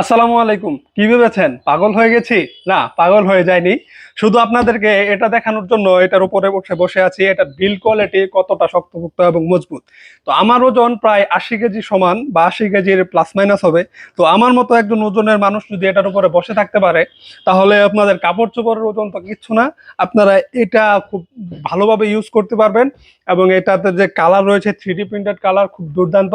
আসসালামু আলাইকুম। কি ভেবেছেন? পাগল হয়ে গেছি? না, পাগল হয়ে যায়নি শুধু আপনাদেরকে এটা দেখানোর জন্য এটার উপরে বসে বসে আছি। এটা বিল কোয়ালিটি কতটা শক্তপোক্ত এবং মজবুত। তো আমার ওজন প্রায় আশি কেজি সমান বা আশি কেজির প্লাস মাইনাস হবে। তো আমার মতো একজন ওজনের মানুষ যদি এটার উপরে বসে থাকতে পারে, তাহলে আপনাদের কাপড় চোপড়ের ওজন তো কিচ্ছু না। আপনারা এটা খুব ভালোভাবে ইউজ করতে পারবেন এবং এটাতে যে কালার রয়েছে থ্রি প্রিন্টেড কালার খুব দুর্দান্ত।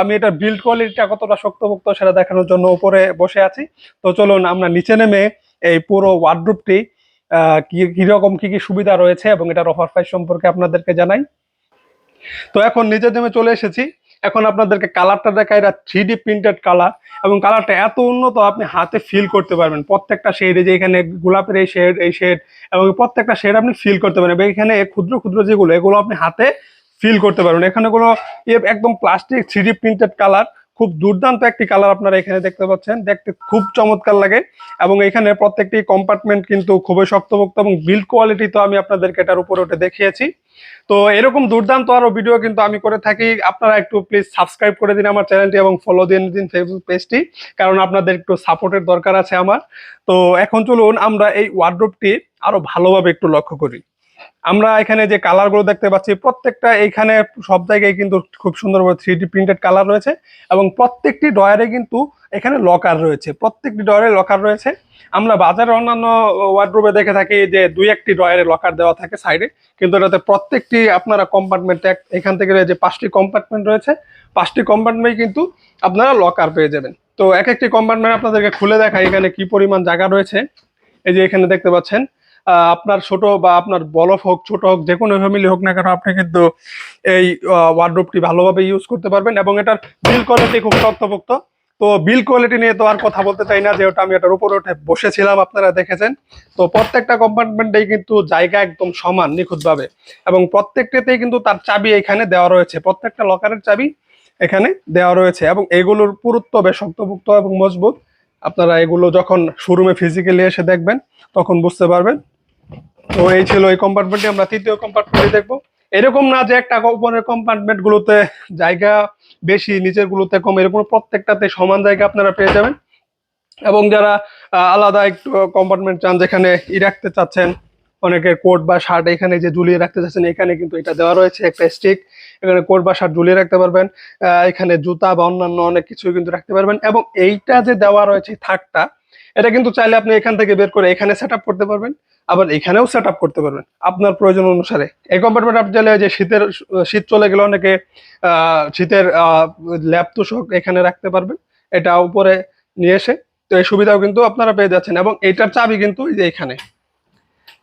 আমি এটা বিল্ড কোয়ালিটিটা কতটা শক্তপোক্ত সেটা দেখানোর জন্য উপরে বসে আছি। তো চলুন আমরা নিচে নেমে এই পুরো ওয়ার্ড্রুপটি কীরকম কি কি সুবিধা রয়েছে এবং এটার অফার প্রাইস সম্পর্কে আপনাদেরকে জানাই। তো এখন নিচে নেমে চলে এসেছি। এখন আপনাদেরকে কালারটা দেখা এটা থ্রি ডি প্রিন্টেড কালার এবং কালারটা এত উন্নত, আপনি হাতে ফিল করতে পারবেন। প্রত্যেকটা শেড এই যে এখানে গোলাপের এই শেড এই শেড এবং প্রত্যেকটা শেড আপনি ফিল করতে পারবেন। এখানে ক্ষুদ্র ক্ষুদ্র যেগুলো, এগুলো আপনি হাতে ফিল করতে পারবেন। এখানে কোনো একদম plastic three D printed colour খুব দুর্দান্ত একটি কালার আপনারা এখানে দেখতে পাচ্ছেন। দেখতে খুব চমৎকার লাগে এবং এখানে প্রত্যেকটি কম্পার্টমেন্ট কিন্তু খুবই শক্তপোক্ত এবং বিল্ড কোয়ালিটি তো আমি আপনাদেরকে এটার উপরে ওঠে দেখিয়েছি। তো এরকম দুর্দান্ত আরও ভিডিও কিন্তু আমি করে থাকি। আপনারা একটু প্লিজ সাবস্ক্রাইব করে দিন আমার চ্যানেলটি এবং ফলো দিয়ে দিন ফেসবুক পেজটি কারণ আপনাদের একটু সাপোর্টের দরকার আছে আমার। তো এখন চলুন আমরা এই ওয়ার্ড্রোপটি আরও ভালোভাবে একটু লক্ষ্য করি। আমরা এখানে যে কালারগুলো দেখতে পাচ্ছি, প্রত্যেকটা এইখানে সব জায়গায় কিন্তু খুব সুন্দরভাবে থ্রি ডি প্রিন্টেড কালার রয়েছে এবং প্রত্যেকটি ডয়ারে কিন্তু এখানে লকার রয়েছে। প্রত্যেকটি ডয়ারে লকার রয়েছে। আমরা বাজারে অন্যান্য ওয়ার্ড্রোবে দেখে থাকি যে দুই একটি ডয়ারে লকার দেওয়া থাকে সাইডে কিন্তু এটাতে প্রত্যেকটি আপনারা কম্পার্টমেন্ট এখান থেকে যে পাঁচটি কম্পার্টমেন্ট রয়েছে, পাঁচটি কম্পার্টমেন্ট কিন্তু আপনারা লকার পেয়ে যাবেন। তো এক একটি কম্পার্টমেন্ট আপনাদেরকে খুলে দেখাই এখানে কি পরিমাণ জায়গা রয়েছে। এই যে এখানে দেখতে পাচ্ছেন আপনার ছোট বা আপনার বলফ হোক, ছোট হোক, যে কোনো ফ্যামিলি হোক না কেন, আপনি কিন্তু এই ওয়ার্ড্রোপটি ভালোভাবে ইউজ করতে পারবেন এবং এটার বিল কোয়ালিটি খুব শক্তপোক্ত তো বিল কোয়ালিটি নিয়ে তো আর কথা বলতে চাই না, যেহেতু আমি এটার উপরে উঠে বসেছিলাম, আপনারা দেখেছেন। তো প্রত্যেকটা কম্পার্টমেন্টেই কিন্তু জায়গা একদম সমান, নিখুঁতভাবে। এবং প্রত্যেকটাতেই কিন্তু তার চাবি এখানে দেওয়া রয়েছে। প্রত্যেকটা লকারের চাবি এখানে দেওয়া রয়েছে এবং এগুলোর পুরুত্ব বেশ শক্তপোক্ত এবং মজবুত। আপনারা এগুলো যখন শোরুমে ফিজিক্যালি এসে দেখবেন, তখন বুঝতে পারবেন। তো এই ছিল এই কম্পার্টমেন্টে আমরা তৃতীয় কম্পার্টমেন্টে দেখব। এরকম না যে একটা উপরের কম্পার্টমেন্ট গুলোতে জায়গা বেশি, নিচের গুলোতে কম, এরকম প্রত্যেকটাতে সমান জায়গা আপনারা পেয়ে যাবেন। এবং যারা আলাদা একটু কম্পার্টমেন্ট চান, যেখানে ই রাখতে চাচ্ছেন অনেকের কোট বা শার্ট এখানে যে ঝুলিয়ে রাখতে চাচ্ছেন, এখানে কিন্তু এটা দেওয়া রয়েছে, একটা স্টিক। এখানে কোট বা শার্ট ঝুলিয়ে রাখতে পারবেন। এখানে জুতা বা অন্যান্য অনেক কিছু কিন্তু রাখতে পারবেন এবং এইটা যে দেওয়া রয়েছে থাকটা, এটা কিন্তু চাইলে আপনি এখান থেকে বের করে এখানে সেট করতে পারবেন, আবার এখানেও সেট করতে পারবেন। আপনার প্রয়োজন অনুসারে। এই কম্পার্টমেন্ট আপনি চাইলে যে শীতের, শীত চলে গেলে অনেকে শীতের ল্যাপ তোষক এখানে রাখতে পারবেন। এটা উপরে নিয়ে এসে, তো এই সুবিধাও কিন্তু আপনারা পেয়ে যাচ্ছেন এবং এইটার চাবি কিন্তু যে এখানে।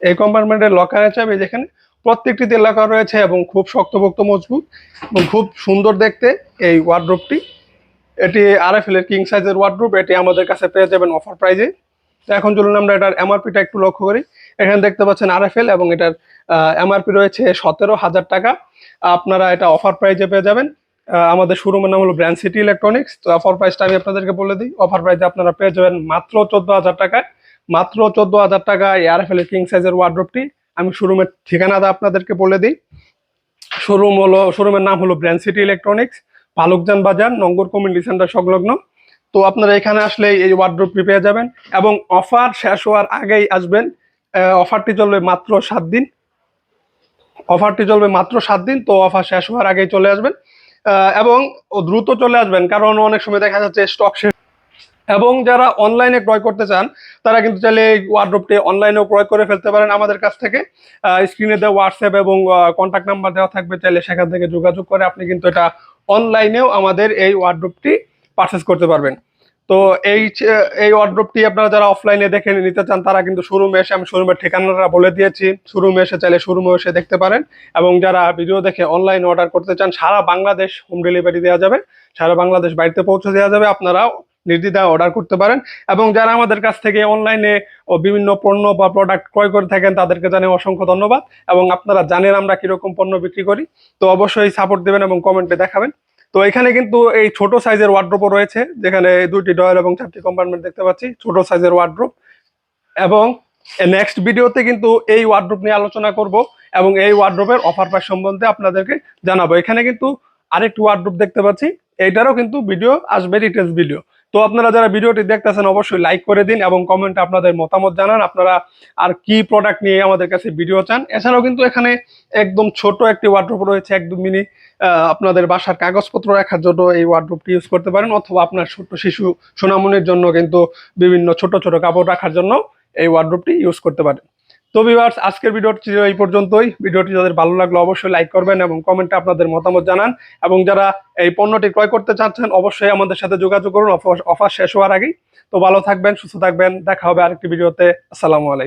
এই কম্পার্টমেন্টের লকারের চাবি যেখানে প্রত্যেকটিতে লকার রয়েছে এবং খুব শক্তপোক্ত, মজবুত এবং খুব সুন্দর দেখতে এই ওয়ার্ড্রোপটি এটি আরএফএল এর কিং সাইজের ওয়ার্ড্রোপ এটি আমাদের কাছে পেয়ে যাবেন অফার প্রাইজে তো এখন চলুন আমরা এটার এমআরপিটা একটু লক্ষ্য করি। এখানে দেখতে পাচ্ছেন আর এফ এল এবং এটার এমআরপি রয়েছে সতেরো হাজার টাকা। আপনারা এটা অফার প্রাইজে পেয়ে যাবেন। আমাদের শোরুমের নাম হলো ব্র্যান্ড সিটি ইলেকট্রনিক্স তো অফার প্রাইসটা আমি আপনাদেরকে বলে দিই। অফার প্রাইসে আপনারা পেয়ে যাবেন মাত্র চোদ্দ হাজার টাকায়। মাত্র চোদ্দ হাজার টাকা আরএফএল এর কিং সাইজের ওয়ার্ড্রোপটি আমি শোরুমের ঠিকানাটা আপনাদেরকে বলে দিই। শোরুম হলো শোরুমের নাম হলো ব্র্যান্ড সিটি ইলেকট্রনিক্স পালুকজান বাজার, নঙ্গর কমিউনিটি সেন্টার সংলগ্ন। তো আপনারা এখানে আসলে এই ওয়ার্ড্রোপটি পেয়ে যাবেন এবং অফার শেষ হওয়ার আগেই আসবেন। অফারটি চলবে মাত্র সাত দিন। অফারটি চলবে মাত্র সাত দিন, তো অফার শেষ হওয়ার আগেই চলে আসবেন। এবং দ্রুত চলে আসবেন, কারণ অনেক সময় দেখা যাচ্ছে স্টক শেষ এবং যারা অনলাইনে ক্রয় করতে চান, তারা কিন্তু চাইলে এই ওয়ার্ড্রোপটি অনলাইনেও ক্রয় করে ফেলতে পারেন আমাদের কাছ থেকে। স্ক্রিনে দেওয়া হোয়াটসঅ্যাপ এবং কন্ট্যাক্ট নাম্বার দেওয়া থাকবে, চাইলে সেখান থেকে যোগাযোগ করে আপনি কিন্তু এটা অনলাইনেও আমাদের এই ওয়ার্ড্রোপটি পারচেস করতে পারবেন। তো এই এই ওয়ার্ড্রোপটি আপনারা যারা অফলাইনে দেখে নিতে চান, তারা কিন্তু শোরুমে এসে, আমি শোরুমের ঠিকানাটা বলে দিয়েছি। শোরুমে এসে চাইলে শোরুমে এসে দেখতে পারেন এবং যারা ভিডিও দেখে অনলাইন অর্ডার করতে চান, সারা বাংলাদেশ হোম ডেলিভারি দেওয়া যাবে, সারা বাংলাদেশ বাড়িতে পৌঁছে দেওয়া যাবে। আপনারা নির্দ্বিধায় অর্ডার করতে পারেন। এবং যারা আমাদের কাছ থেকে অনলাইনে বিভিন্ন পণ্য বা প্রোডাক্ট ক্রয় করে থাকেন, তাদেরকে জানাই অসংখ্য ধন্যবাদ। এবং আপনারা জানেন আমরা কীরকম পণ্য বিক্রি করি। তো অবশ্যই সাপোর্ট দেবেন এবং কমেন্টে দেখাবেন। তো এখানে কিন্তু এই ছোট সাইজের ওয়ার্ড্রোপও রয়েছে। যেখানে দুইটি ডয়েল এবং চারটি কম্পার্টমেন্ট দেখতে পাচ্ছি। ছোট সাইজের ওয়ার্ড্রোপ এবং নেক্সট ভিডিওতে কিন্তু এই ওয়ার্ড্রোপ নিয়ে আলোচনা করব। এবং এই ওয়ার্ড্রোপের অফার প্রাইস সম্বন্ধে আপনাদেরকে জানাব। এখানে কিন্তু আরেকটি ওয়ার্ড্রোপ দেখতে পাচ্ছি। এইটারও কিন্তু ভিডিও আসবে ডিটেলস ভিডিও তো আপনারা যারা ভিডিওটি দেখতেছেন, অবশ্যই লাইক করে দিন এবং কমেন্টে আপনাদের মতামত জানান। আপনারা আর কি প্রোডাক্ট নিয়ে আমাদের কাছে ভিডিও চান? এছাড়াও কিন্তু এখানে একদম ছোট একটি ওয়ার্ড্রোপ রয়েছে, একদম মিনি আপনাদের বাসার কাগজপত্র রাখার জন্য এই ওয়ার্ড্রোপটি ইউজ করতে পারেন অথবা আপনার ছোট্ট শিশু সোনামনির জন্য কিন্তু বিভিন্ন ছোট ছোট কাপড় রাখার জন্য এই ওয়ার্ড্রোপটি ইউজ করতে পারেন। তো ভিউয়ার্স আজকের ভিডিওটি ছিল এই পর্যন্তই। ভিডিওটি যাদের ভালো লাগল অবশ্যই লাইক করবেন এবং কমেন্টে আপনাদের মতামত জানান। এবং যারা এই পণ্যটি ক্রয় করতে চাচ্ছেন, অবশ্যই আমাদের সাথে যোগাযোগ করুন। অফার শেষ হওয়ার আগেই। তো ভালো থাকবেন, সুস্থ থাকবেন। দেখা হবে আরেকটি ভিডিওতে। আসসালামু আলাইকুম।